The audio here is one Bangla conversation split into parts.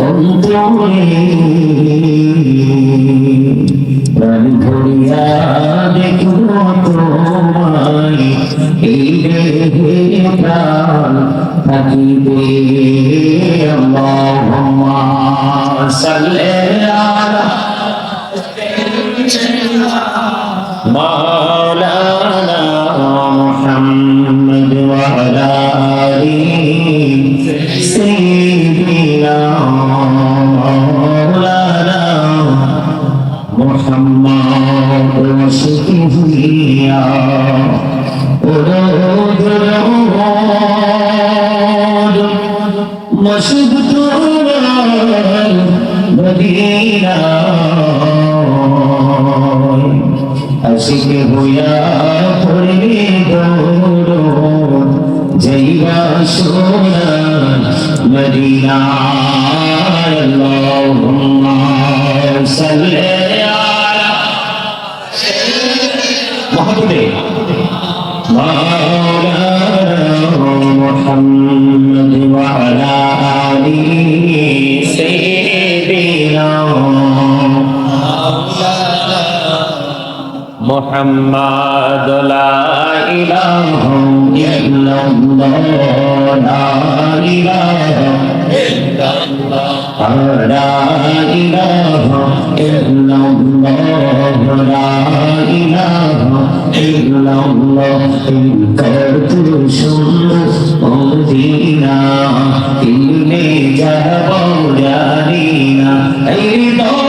অন্তরে প্রাণ ভরিয়া দেখব তোমায় এই দেহে প্রাণ থাকিবে আল্লাহুম্মা সাল্লি আশিকে হইয়া محمد لا إله إلا الله لا إله إلا الله لا إله إلا الله لا إله إلا الله انت تشم مدينة إني جهب جارينا أيضا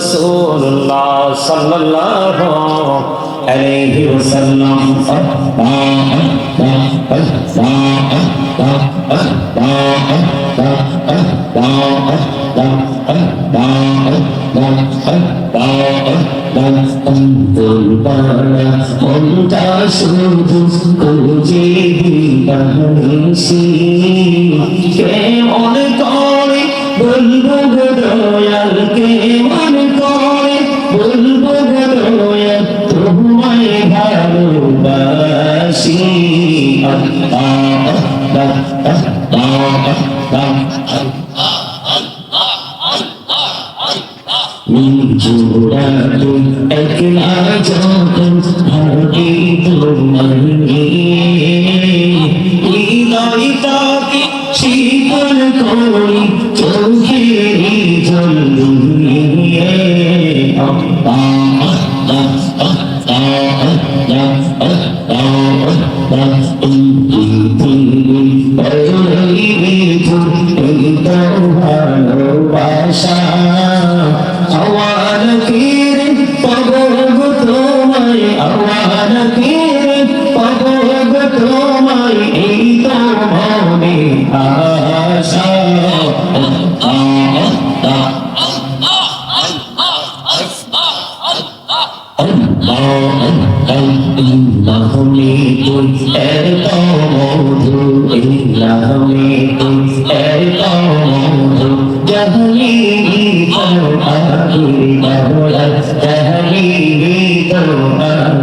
رسول الله صلى الله عليه وسلم শুধু খুঁজে দিবাহিসি কেমন করে বলব দয়ালকে من جورات أكلع جاق حديث مرمي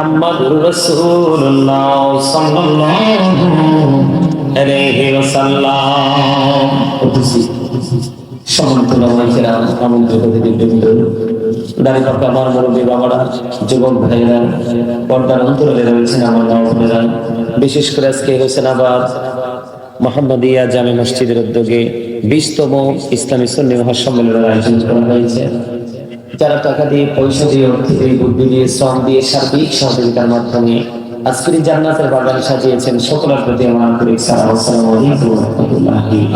মোহাম্মদুর রাসূলুল্লাহ সাল্লাল্লাহু আলাইহি ওয়াসাল্লাম। আমার মুরব্বী বাবারা ভাইরা পর্দার অন্তরে রয়েছেন আমার বিশেষ করে আজকে হোসেনাবাদ মোহাম্মদিয়া জামে মসজিদের উদ্যোগে বিশতম ইসলামী সুন্নি মহাসম্মেলনের আয়োজন করা হয়েছে। যারা টাকা দিয়ে পয়সা দিয়ে অর্থ দিয়ে বুদ্ধি দিয়ে শ্রম দিয়ে সার্বিক সহযোগিতার মাধ্যমে আজকের জান্নাতের বাগান সাজিয়েছেন সকলের প্রতি আমার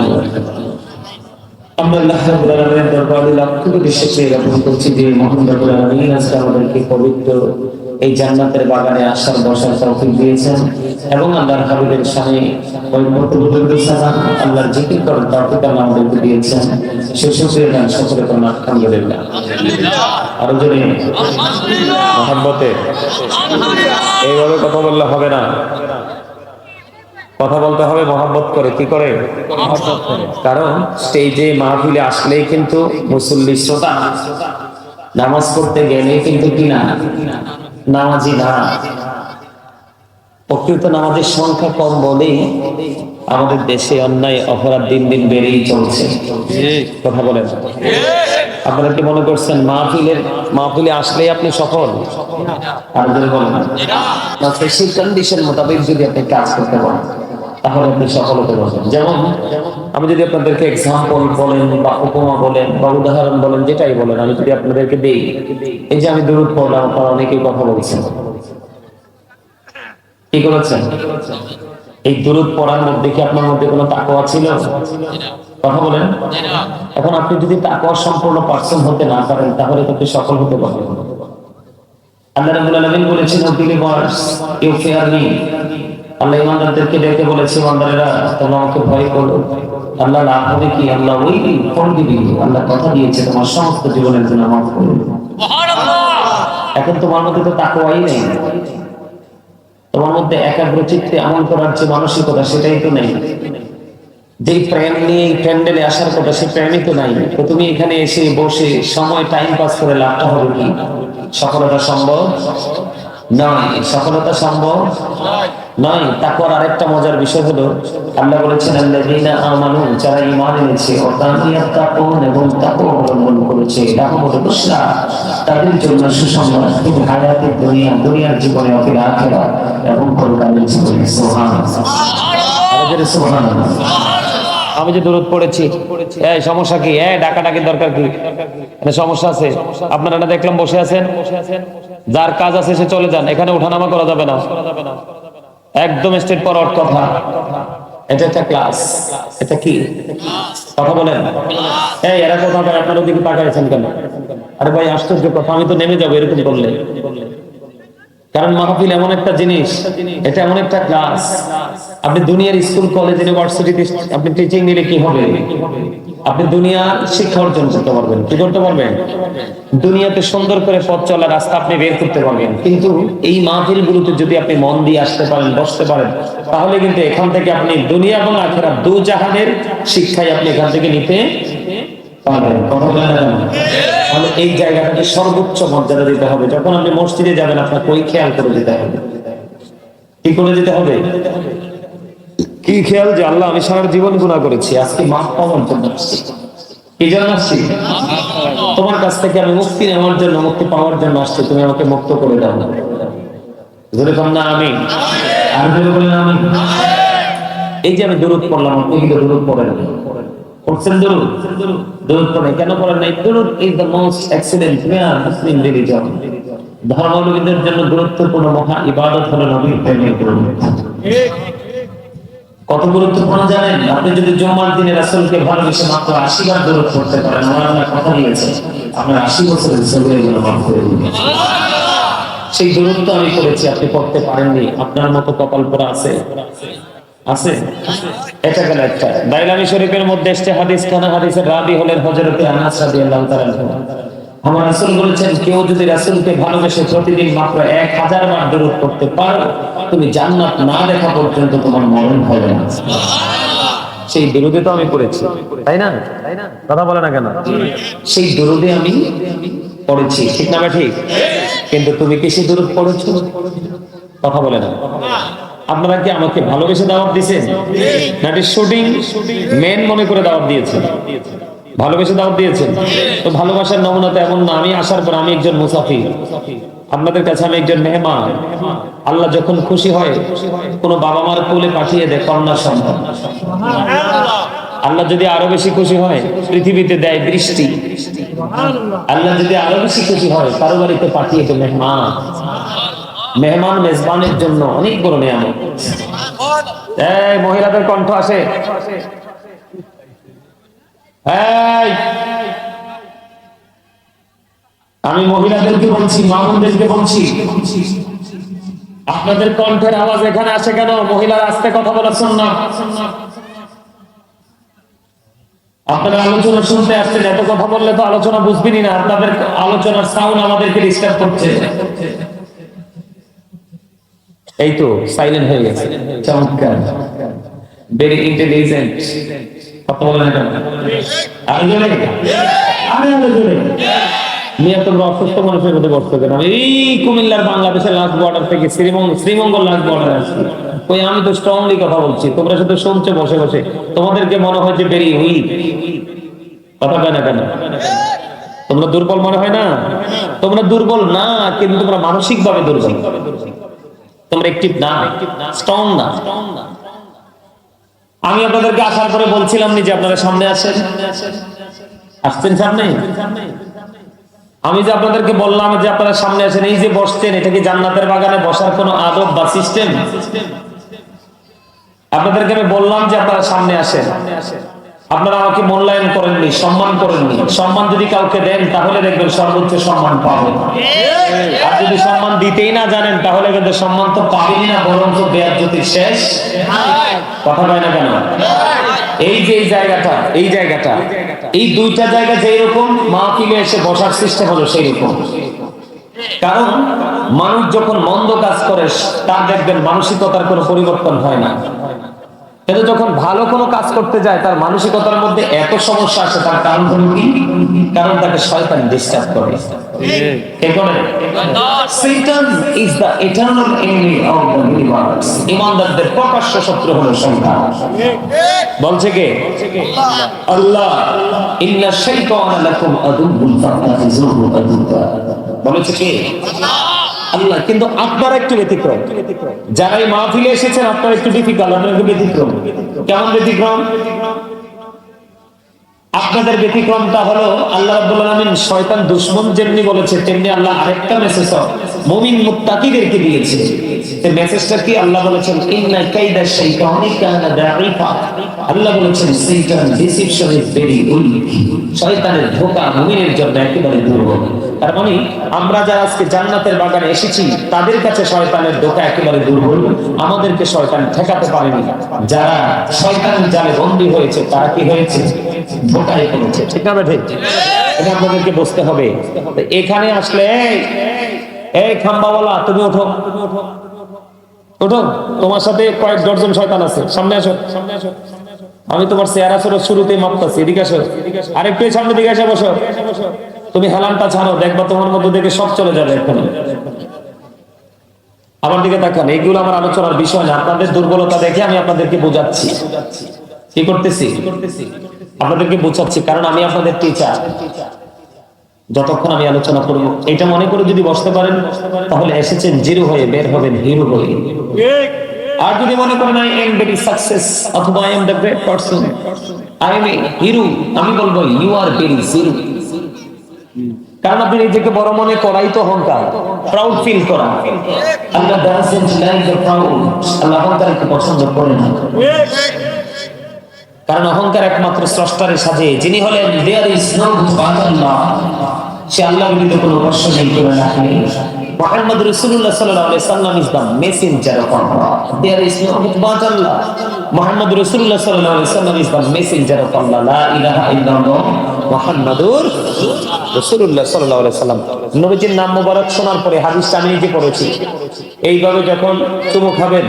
বারাকাতুহু। আমরা আল্লাহ করছি যে মহান রাব্বুল আজকে আমাদেরকে পবিত্র এই জান্নাতের বাগানে আসার, বসার তৌফিক দিয়েছেন। এবং আল্লাহর হাবিবের সামনে ওই মতবুদ্ধির সালাম আল্লাহর জিকির করার তৌফিক আল্লাহ আমাদেরকে দিয়েছেন। সে শুকরিয়া গান সকলে করুন আলহামদুলিল্লাহ আরও জোরে। মহাব্বতে। এইভাবে কথা বললে হবে না। কথা বলতে হবে, মহাব্বত করে। কি করে? কারণ স্টেজে মাহফিলে আসলেই কিন্তু মুসল্লি শ্রোতা। নামাজ পড়তে গেলে কিন্তু কি না? নামাজি না। প্রকৃত নামাজের সংখ্যা কম বলেই আমাদের দেশে অন্যায় অপরাধ দিন দিন বেড়েই চলছে। কথা বলেন। আপনারা কি মনে করছেন মাহফিলের মাহফিলে আসলেই আপনি সফল? আর যদি বলেন। না। সেই কন্ডিশন মোতাবেক যদি আপনি কাজ করতে পারেন। তাহলে আপনি সফল হতে পারবেন যেমন, আমি যদি আপনাদেরকে এক্সাম্পল বলেন বা উপমা বলেন বা উদাহরণ বলেন, যেটাই বলেন, আমি যদি আপনাদেরকে দিই, এই যে আমি দূরত পড়লাম, আপনারা অনেকেই কথা বলছেন। কি করেছেন? এই দূরত পড়ার মধ্যে কি আপনার মধ্যে কোনো তাকওয়া ছিল? কথা বলেন। এখন আপনি যদি তাকওয়া সম্পূর্ণ পার্সন হতে না পারেন, তাহলে তো আপনি সফল হতে পারবেন আল্লাহ রাব্বুল আলামিন বলেছেন বিলিভার্স ইউ ফিয়ার মি আল্লাহ ইমানদারদেরকে ডেকে বলেছে ইমানদারেরা তোমরা আমাকে ভয় করো। আল্লাহ লাভ হবে কি আল্লাহ ওই ফল দিবি আল্লাহ কথা দিয়েছে তোমার সমস্ত জীবনের জন্য মাফ করবে এখন তোমার মধ্যে তো তাকওয়াই নেই। তোমার মধ্যে একাগ্র চিত্তে আমল করার যে মানসিকতা সেটাই তো নেই। যেই প্রেম নিয়ে প্যান্ডেলে আসার কথা সে প্রেমই তো নাই। তো তুমি এখানে এসে বসে সময় টাইম পাস করে লাভটা হবে কি? সফলতা সম্ভব? নয় সফলতা সম্ভব? নয় তারপর আরেকটা মজার বিষয় হলো, আল্লাহ বলেছেন, আল্লাযীনা আমানু, যারা ঈমান এনেছে ও তাকুন এবং তাকওয়া অবলম্বন করেছে লাহুমুল বুশরা তাদের জন্য সুসংবাদ, ফিল হায়াতের দুনিয়া, দুনিয়ার জীবনে ফিল আখিরাত এবং পরকালের জীবনে। সুবহানাল্লাহ। সুবহানাল্লাহ। আমি যে দূরত পড়েছি, এই সমস্যা কি? এই ডাকা ডাকির দরকার কি? সমস্যা আছে। আপনারা দেখলাম বসে আছেন? যার কাজ আছে, সে চলে যান। এখানে ওঠানামা করা যাবে না। একদম স্টেট ফরওয়ার্ড কথা। এটা একটা ক্লাস এটা কি? কথা বলেন। এই, এরা কথা বলে আপনার ওদিকে তাকাইছেন কেন? আরে ভাই, আশ্চর্য কথা, আমি তো নেমে যাব এরকম বললে কারণ মাহফিল এমন একটা জিনিস, এটা এমন একটা ক্লাস আপনি দুনিয়ার স্কুল, কলেজ, ইউনিভার্সিটিতে আপনি টিচিং নিলে কি হবে? আপনি দুনিয়ার শিক্ষা অর্জন করতে পারবেন। কি করতে পারবেন? দুনিয়াতে সুন্দর করে পথ চলার রাস্তা আপনি বের করতে পারবেন। কিন্তু এই মাহফিল গুলোতে যদি আপনি মন দিয়ে আসতে পারেন, বসতে পারেন, তাহলে কিন্তু এখান থেকে আপনি দুনিয়া এবং আখেরা দু জাহানের শিক্ষাই আপনি এখান থেকে নিতে পারবেন। এই জায়গাটাকে সর্বোচ্চ মর্যাদা দিতে হবে। যখন আপনি মসজিদে যাবেন, আপনাকে ওই খেয়াল করে দিতে হবে। কি করে দিতে হবে? কি খেয়াল যে আল্লাহ, আমি সারা জীবন গুণা করেছি, আজকে মাফ পাওয়ার জন্য আসছি। জন্য আসছি? তোমার কাছ থেকে আমি মুক্তি নেওয়ার জন্য, মুক্তি পাওয়ার জন্য আসছি, তুমি আমাকে মুক্ত করে দাও ধরে কম না আমি আর ধরে বলেন আমি এই যে আমি দূরত পড়লাম, আপনি কিন্তু দূরত পড়েন? করছেন দূরত দূরত পড়ে, কেন নাই? দূরত ইজ দ্য মোস্ট এক্সিলেন্ট মেয়ার মুসলিম রিলিজন জন্য গুরুত্বপূর্ণ মহা ইবাদত হলো নবীর প্রেমের কত গুরুত্বপূর্ণ জানেন? আপনি যদি জুম্মার দিনে রাসূলকে ভালোবেসে মাত্র আশি বার দূরত করতে পারেন আমার আল্লাহ কথা দিয়েছে আপনার আশি গুলো মাফ করে দিবেন সেই দূরত্ব আমি করেছি আপনি পড়তে পারেননি। আপনার মতো কপাল পরা আছে? আছে? এটা গেল একটা। শরীফের মধ্যে এসছে হাদিস হাদিসের রাবি হলেন আনাস রাদিয়াল্লাহু তাআলা আমার রাসূল বলেছেন, কেউ যদি রাসূলকে ভালোবেসে প্রতিদিন মাত্র এক হাজার বার দূরত করতে পারো তুমি জান্নাত না দেখা পর্যন্ত তোমার মরণ হবে না। সেই দরুদে তো আমি পড়েছি তাই না? কথা বলে না কেন? সেই দরুদে আমি পড়েছি ঠিক না ঠিক? কিন্তু তুমি কি সেই দরুদ পড়েছো? কথা বলে না। আপনারা কি আমাকে ভালোবেসে দাওয়াত দিয়েছেন? নাকি শুটিং মেন মনে করে দাওয়াত দিয়েছেন? ভালোবেসে দাওয়াত দিয়েছেন? তো ভালোবাসার নমুনা তো এমন না আমি আসার পর আমি একজন মুসাফির। আপনাদের কাছে আমি একজন মেহমান। আল্লাহ যখন খুশি হয় কোন বাবা মার কোলে পাঠিয়ে দেয় কন্যা সন্তান আল্লাহ যদি আরও বেশি খুশি হয় পৃথিবীতে দেয় বৃষ্টি। আল্লাহ যদি আরও বেশি খুশি হয় কারও বাড়িতে পাঠিয়ে দেয় মেহমান। মেহমান মেজবানের জন্য অনেক বড় নিয়ামত। এই মহিলাদের কণ্ঠ আসে। এই আমি মহিলাদেরকে বলছি, মামুনদেরকে বলছি, আপনাদের কণ্ঠের আওয়াজ এখানে আসে কেন? মহিলার আসতে কথা বলা না। আপনারা আলোচনা শুনতে আসছেন, এত কথা বললে তো আলোচনা বুঝবেনই না, আপনাদের আলোচনার সাউন্ড আমাদেরকে ডিস্টার্ব করছে। এই তো সাইলেন্ট হয়ে গেছে। চমৎকার। ভেরি ইন্টেলিজেন্ট কথা বলেন আরও জোরে। আরও তোমরা আমি দুর্বল মনে হয় না? তোমরা দুর্বল না, কিন্তু তোমরা মানসিক ভাবে দুর্বল। তোমরা একটিভ না স্ট্রং না। আমি আপনাদেরকে আসার পরে বলছিলাম যে আপনারা সামনে আসেন। আসছেন সামনে? আমি যে আপনাদেরকে বললাম যে আপনারা সামনে আসেন, এই যে বসছেন, এটা কি জান্নাতের বাগানে বসার কোনো আদব বা সিস্টেম আপনাদেরকে আমি বললাম যে আপনারা সামনে আসেন। আপনারা আমাকে মূল্যায়ন করেননি, সম্মান করেননি। সম্মান যদি কাউকে দেন, তাহলে দেখবেন সর্বোচ্চ সম্মান পাবেন আর যদি সম্মান দিতেই না জানেন, তাহলে কিন্তু সম্মান তো পাবেনই না বরং তো বেয়ার জ্যোতি শেষ। কথা পায় না কেন? এই যে এই জায়গাটা এই জায়গাটা এই দুইটা জায়গা যেই রকম মাহফিলে এসে বসার সিস্টেম হলো সেই রকম কারণ মানুষ যখন মন্দ কাজ করে, তার দেখবেন মানসিকতার কোনো পরিবর্তন হয় না। কিন্তু যখন ভালো কোনো কাজ করতে যায়, তার মানসিকতার মধ্যে এত সমস্যা আসে, তার কারণ কি? কারণ তাকে শয়তান ডিস্টার্ব করে। Satan is the eternal enemy of the universe. ইমানদারদের প্রকাশ্য শত্রু হলো শয়তান বলছে কে? আল্লাহ। ইন্না শাইতানা লাকুম আদুউন ফাত্তাখিযুহু আদুওয়া বলেছে কে? আল্লাহ। কিন্তু আপনারা একটু ব্যতিক্রম। যারা এই মাহফিলে এসেছেন আপনারা একটু ডিফিকাল্ট আপনারা একটু ব্যতিক্রম। কেমন ব্যতিক্রম? আপনাদের ব্যতিক্রমটা হলো, আল্লাহ রাব্বুল শয়তান দুশ্মন যেমনি বলেছে, তেমনি আল্লাহ আরেকটা মেসেজ মুমিন মুত্তাকিদেরকে দিয়েছে। মানে যারা জান্নাতের বাগানে এসেছি তাদের কাছে শয়তানের একেবারে দুর্বল। আমাদেরকে শয়তান ঠেকাতে পারেনি। যারা বন্দী হয়েছে তারা কি হয়েছে? ধোকায় পড়েছে। ঠিক আপনাদেরকে হবে। এখানে আসলে এই, খাম্বাওয়ালা তুমি ওঠো ওঠো। তোমার সাথে কয়েক ডজন শয়তান আছে। সামনে আসো সামনে আসো আমি তোমার চেহারা ছোট শুরুতেই মাপতাছি, এদিকে আসো। আরেকটু এই সামনে দিকে এসে বসো। তুমি হেলানটা ছাড়ো দেখবা তোমার মধ্যে দেখে সব চলে যাবে এখানে আমার দিকে তাকান, এইগুলো আমার আলোচনার বিষয় না। আপনাদের দুর্বলতা দেখে আমি আপনাদেরকে বোঝাচ্ছি। কি করতেছি? আপনাদেরকে বোঝাচ্ছি, কারণ আমি আপনাদের টিচার যতক্ষণ আমি আলোচনা করব। এটা মনে করে যদি বসতে পারেন তাহলে এসেছেন জিরো হয়ে বের হবেন হিরো হয়ে আর যদি মনে করেন আই এম ভেরি সাকসেস অথবা I am the great person I am hero আমি বলব ইউ আর ভেরি জিরো কারণ আপনি নিজেকে বড় মনে করাই তো অহংকার। প্রাউড ফিল করা। আল্লাহ ডাজন্ট লাইক দ্য প্রাউড আল্লাহ অহংকারকে পছন্দ করে না। কারণ অহংকার একমাত্র স্রষ্টারে সাজে যিনি হলেন দেয়ার ইজ নো আল্লাহ সে আল্লাহ ব্যতীত কোনো প্রশ্ন নেই করে রাখেন মোহাম্মদ রাসূলুল্লাহ সাল্লাল্লাহু আলাইহি দা মেসেঞ্জার মোহাম্মদ রাসূলুল্লাহ সাল্লাল্লাহু আলাইহি দা মেসেঞ্জার নাম মোবারক শোনার পরে হাদিস আমি নিজে পড়েছি। এইভাবে যখন তুমি খাবেন,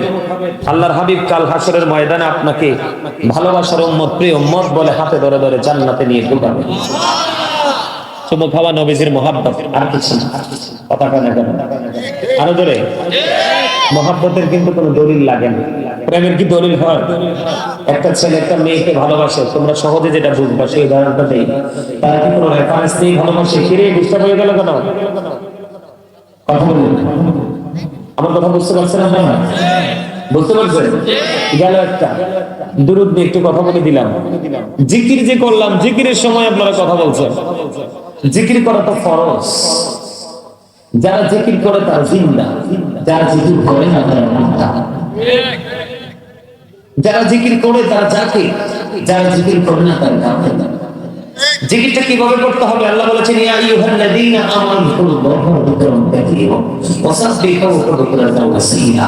আল্লাহর হাবিব কাল হাসরের ময়দানে আপনাকে ভালোবাসার উম্মত, প্রিয় উম্মত বলে হাতে ধরে ধরে জান্নাতে নিয়ে ঢুকাবে চুমু খাওয়া নবীজির আর কিছু কেন? আরও কিন্তু কোনো দলিল লাগে না। প্রেমের কি দলিল হয়? একটা ছেলে একটা মেয়েকে ভালোবাসে, তোমরা সহজে যেটা বুঝবা, সেই উদাহরণটা দেই। তারা কি কোনো রেফারেন্স নেই ভালোবাসে? ফিরে বুঝতে পেরে গেল কেন? আমার কথা বুঝতে পারছেন বুঝতে পারছেন? গেল একটা। দুরুদ একটু কথা বলে দিলাম। জিকির যে করলাম, জিকিরের সময় আপনারা কথা বলছেন। জিকির করা তো ফরজ। যারা জিকির করে তার জিন্দা। যারা জিকির করে না, তারা মুর্দা। যারা জিকির করে তারা যাকে যারা জিকির করে না, তারা কাফের। জিকিরটা কীভাবে করতে হবে? আল্লাহ বলেছেন, ইয়া আইয়ুহাল্লাযীনা আমানু কুল্লাহু যিকরান কাসীরা ওয়া সাব্বিহুহু বুকরাতান ওয়া আসীলা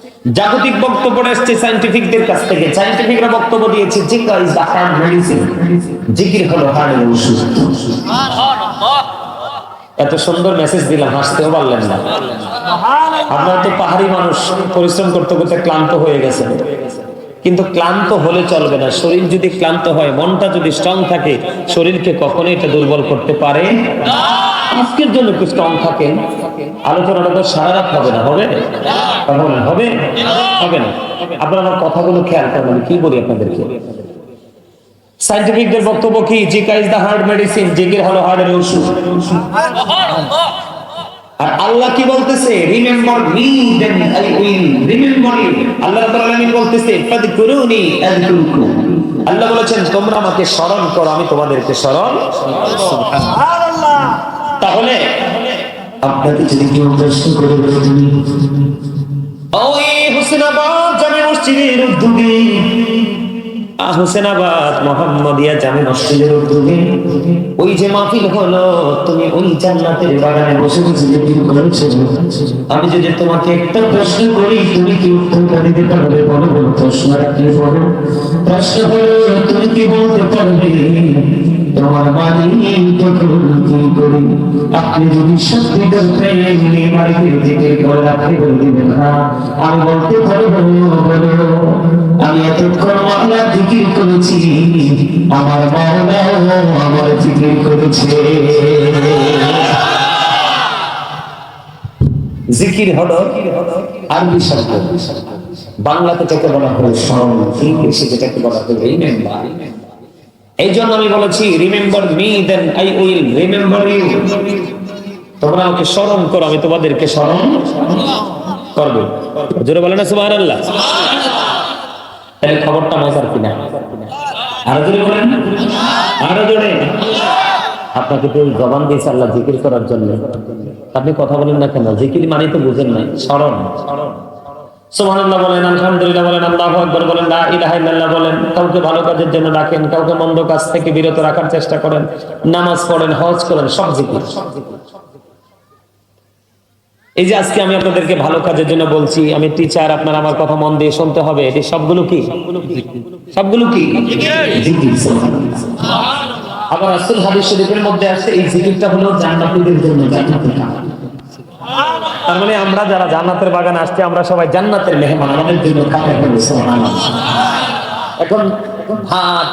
বক্তব্য এসছে সাইন্টিফিকদের কাছ থেকে। সাইন্টিফিকরা বক্তব্য দিয়েছে জিকা ইজ দা হার্ট মেডিসিন জিকির হলো হার্টের ওষুধ এত সুন্দর মেসেজ দিলাম, হাসতেও পারলেন না। আপনারা তো পাহাড়ি মানুষ, পরিশ্রম করতে করতে ক্লান্ত হয়ে গেছে কিন্তু ক্লান্ত হলে চলবে না। শরীর যদি ক্লান্ত হয়, মনটা যদি স্ট্রং থাকে, শরীরকে কখনোই এটা দুর্বল করতে পারে আজকের জন্য একটু স্ট্রং থাকেন। আলোচনাটা তো সারা রাত হবে না, হবে? হবে? হবে না। আপনারা আমার কথাগুলো খেয়াল করবেন, কি বলি আপনাদেরকে? সাইন্টিফিকদের বক্তব্য কি? জিকা ইজ দা হার্ট মেডিসিন জিকির হলো হার্টের ওষুধ আর আল্লাহ কি বলতেছে? Remember me then I will remember you আল্লাহ রাব্বুল আলামিন বলতেছে, ফাদকুরুনি আল্লাহ বলেছেন, তোমরা আমাকে স্মরণ করো, আমি তোমাদেরকে স্মরণ তাহলে আপনাকে যদি কেউ প্রশ্ন করে তুমি ওই হোসেনাবাদ জামে মসজিদের উদ্যোগে। হোসেনাবাদ মোহাম্মদিয়া জামে মসজিদের উদ্যোগে। ওই যে মাহফিল হলো তুমি ওই জান্নাতের বাগানে বসে বসে করেছ? আমি যদি তোমাকে একটা প্রশ্ন করি তুমি কি উত্তরটা দিতে পারবে? বলো বলো প্রশ্ন কি বলো? প্রশ্ন হলো তুমি কি বলতে পারবে? তোমার করি? আপনি যদি বাড়িতে জিকির করে আপনি বলে দিবেন হ্যাঁ আমি বলতে পারব, বলো, আমি এতক্ষণ আল্লাহ জিকির করেছি, আমার মাওলাও আমার জিকির করেছে। জিকির হলো আরবি শব্দ। বাংলাতে যেটাকে বলা হয় স্মরণ ইংলিশে যেটাকে বলা হয় রিমেম্বার এই জন্য আমি বলেছি remember me then I will remember you তোমরা আমাকে স্মরণ করো, আমি তোমাদেরকে স্মরণ করব। জোরে বলে না, সুবহানাল্লাহ। তাহলে খবরটা মজার কিনা? আরও জোরে বলেন। আরও জোরে। আপনাকে তো জবান দিয়েছে আল্লাহ জিকির করার জন্য। আপনি কথা বলেন না কেন? জিকির মানে তো বুঝেন নাই, স্মরণ। সুবহানাল্লাহ বলেন, আলহামদুলিল্লাহ বলেন, আল্লাহু বলেন ইলাহা বলেন কাউকে ভালো কাজের জন্য কাউকে মন্দ কাজ থেকে বিরত রাখার চেষ্টা করেন, নামাজ পড়েন, হজ করেন, সব এই যে আজকে আমি আপনাদেরকে ভালো কাজের জন্য বলছি, আমি টিচার আপনার আমার কথা মন দিয়ে শুনতে হবে, এটি সবগুলো কি সবগুলো কি। আবার আসল হাদিস শরীফের মধ্যে আছে এই জিকিরটা হলো জান্নাতীদের জন্য, জান্নাতের কাজ। তার মানে আমরা যারা জান্নাতের বাগানে আসছি, আমরা সবাই জান্নাতের মেহমান। আমাদের জন্য এখন ভাত,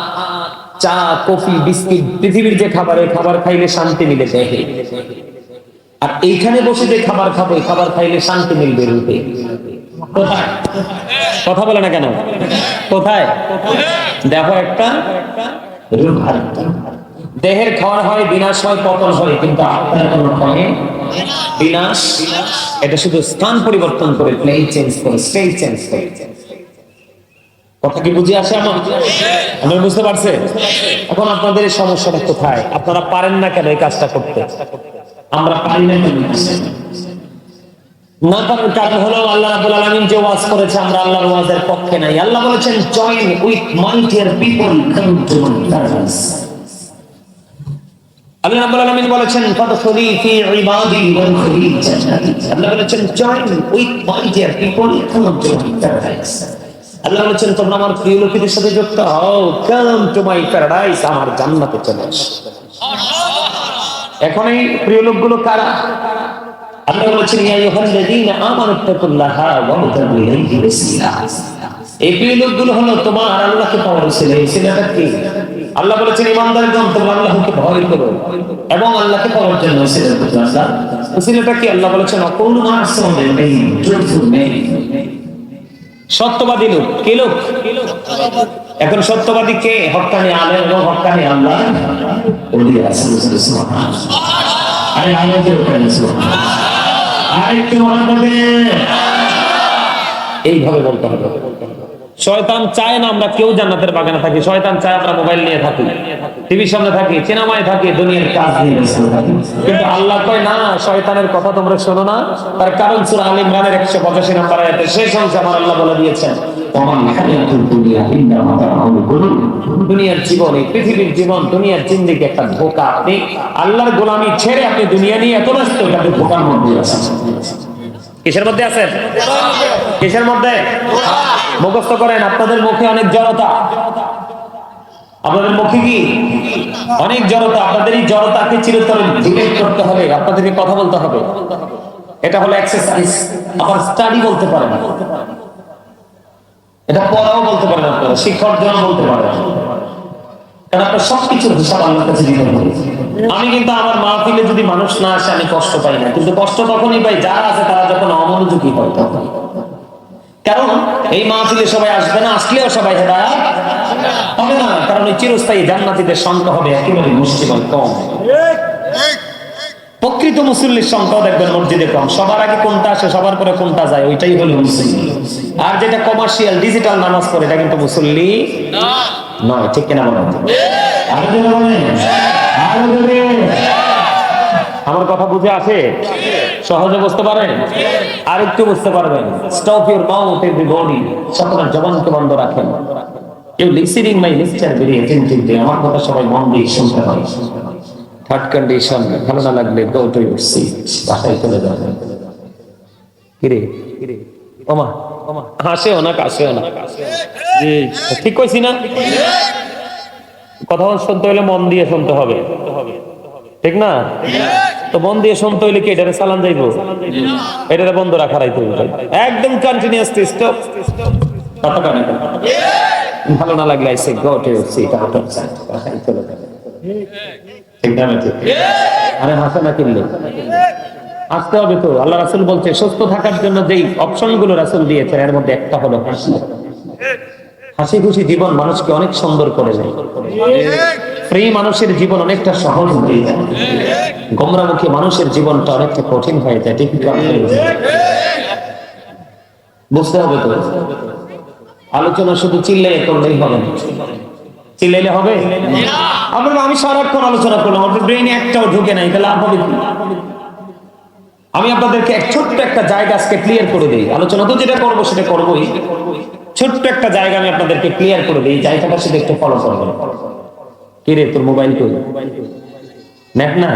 চা, কফি, বিস্কিট, পৃথিবীর যে খাবার এই খাবার খাইলে শান্তি মিলে দেহে। আর এইখানে বসে যে খাবার খাব খাবার খাইলে শান্তি মিলবে রূপে। কথা বলে না কেন? কোথায়? দেখো একটা দেহের খাওয়ার হয়, বিনাশ হয়, পতন হয়, কিন্তু আত্মার কোনো ক্ষয় বিনাশ, এটা শুধু স্থান পরিবর্তন করে প্লেন চেঞ্জ করে স্টেজ চেঞ্জ করে। কথা কি বুঝে আসে আমার? বুঝতে পারছেন এখন আপনাদের এই সমস্যাটা কোথায়? আপনারা পারেন না কেন এই কাজটা করতে? আমরা পারি না কেন না পারার কারণ হলো আল্লাহ রাব্বুল আলামিন যে ওয়াজ করেছে, আমরা আল্লাহর ওয়াজের পক্ষে নাই। আল্লাহ বলেছেন join with mightier people come to my আল্লাহ রাব্বুল আলামিন বলেছেন, ফাদখুলি ফি ইবাদি ওয়াদখুলি জান্নাতি। আল্লাহ বলেছেন join with mightier people come to my paradise আল্লাহ বলেছেন, তোমরা আমার প্রিয় লোকেদের সাথে যুক্ত হও। কাম টু মাই প্যারাডাইস আমার জান্নাতে চলে আসো এখন এই প্রিয় লোকগুলো কারা? আল্লাহ বলেছেন, ইয়া আইয়ুহাল্লাযীনা আমানু ওয়া তাবু ইলাইহি এই প্রিয় লোকগুলো হলো তোমার আল্লাহকে পাওয়ার ছিল। এই ছেলেটা কি? আল্লাহ বলেছেন ইমানদারগণ তোমরা আল্লাহকে ভয় করো এবং আল্লাহকে পাওয়ার জন্য প্রতি আল্লাহ ছেলেটা কি? আল্লাহ বলেছেন, অকুল মাসুমের নেই ট্রুথফুল নেই। সত্যবাদী লোক। কে লোক? এখন সত্যবাদী কে? হক্কানি আলেম এবং হক্কানি আল্লাহ। ওলি আরে উপরে সুবহানাল্লাহ আরেকটু মনে করবে। এইভাবে বলতে হবে। শয়তান চায় না আমরা কেউ জান্নাতের বাগানে থাকি। শয়তান চায় আমরা মোবাইল নিয়ে থাকি, টিভির সামনে থাকি, সিনেমায় থাকি, দুনিয়ার কাজ নিয়ে কিন্তু আল্লাহ কয়, না, শয়তানের কথা তোমরা শোনো না। তার কারণ সূরা আল ইমরানের 185 নম্বর আয়াতে শেষ অংশে আমার আল্লাহ বলে দিয়েছেন। দুনিয়ার জীবন, এই পৃথিবীর জীবন, দুনিয়ার জিন্দেগি একটা ধোঁকা। আপনি আল্লাহর গোলামি ছেড়ে আপনি দুনিয়া নিয়ে এত ব্যস্ত ধোঁকার মধ্যে আছেন। কিসের মধ্যে আছেন? কিসের মধ্যে? মুখস্থ করেন, আপনাদের মুখে অনেক জড়তা। আপনাদের মুখে কি? অনেক জড়তা। আপনাদের এই জড়তাকে ডিলেট করতে হবে, আপনাদেরকে কথা বলতে হবে। এটা হলো এক্সারসাইজ আবার স্টাডি বলতে পারেন। এটা পড়াও বলতে পারেন আপনারা শিক্ষক জন বলতে পারেন। কারণ আপনার সবকিছুর হিসাব আল্লাহর কাছে দিতে হবে। আমি কিন্তু আমার মাহফিলে যদি মানুষ না আসে আমি কষ্ট পাই না। কিন্তু কষ্ট তখনই পাই যারা আছে তারা যখন অমনোযোগী হয় তখন। কারণ এই মাহফিলে সবাই আসবে না আসলেও সবাই হবে না। কারণ এই চিরস্থায়ী জান্নাতীদের সংখ্যা হবে একেবারে মুসলিম কম। প্রকৃত মুসল্লির সংখ্যাও দেখবেন মসজিদে কম। সবার আগে কোনটা আসে সবার পরে কোনটা যায় ওইটাই হলো মুসল্লি। আর যেটা কমার্শিয়াল ডিজিটাল নামাজ পড়ে এটা কিন্তু মুসল্লি নয় ঠিক কিনা বলেন? আরও বলেন। আমার কথা বুঝে আসে? সহজে বুঝতে পারেন আর একটু বুঝতে পারবেন। স্টপ ইউর মাউথ এভরিবডি সকলের জবানকে বন্ধ রাখেন। You listening my lecture very attentively আমার কথা সবাই মন দিয়ে শুনতে হয় থার্ড কন্ডিশন ভালো না লাগলে গো টু ইউর সিট বাসায় চলে যাবেন কিরে? কিরে ওমা ওমা। হাসেও না কাশেও না। জি, ঠিক কইছি না? কথা শুনতে হলে মন দিয়ে শুনতে হবে। ঠিক না? তো দিয়ে শুনতে হইলে কি যাইবো? বন্ধ। একদম স্টপ ভালো না লাগলে আরে হাসে না কিনলে? আসতে হবে তো। আল্লাহ রাসূল বলছে, সুস্থ থাকার জন্য যেই অপশনগুলো রাসূল দিয়েছেন, এর মধ্যে একটা হলো হাসি। হাসি খুশি জীবন মানুষকে অনেক সুন্দর করে দেয়। ফ্রি মানুষের জীবন অনেকটা সহজ হয়ে যায়। গোমরামুখী মানুষের জীবনটা অনেকটা কঠিন হয়ে যায়, ঠিক বুঝতে হবে তো? আলোচনা শুধু চিল্লাই করলেই হবে চিল্লাইলে হবে? আপনার আমি সারাক্ষণ আলোচনা করলাম, আপনার ব্রেইনে একটাও ঢুকে নাই, তাহলে লাভ হবে কি? আমি আপনাদেরকে এক ছোট্ট একটা জায়গা আজকে ক্লিয়ার করে দিই। আলোচনা তো যেটা করব সেটা করবোই। ছোট্ট একটা জায়গা আমি আপনাদেরকে ক্লিয়ার করে দিই, জায়গাটা সেটা একটু ফলো করবেন। কি রে তোর মোবাইল কই? নেট না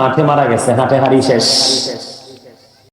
মাঠে মারা গেছে হাটে হারি শেষ।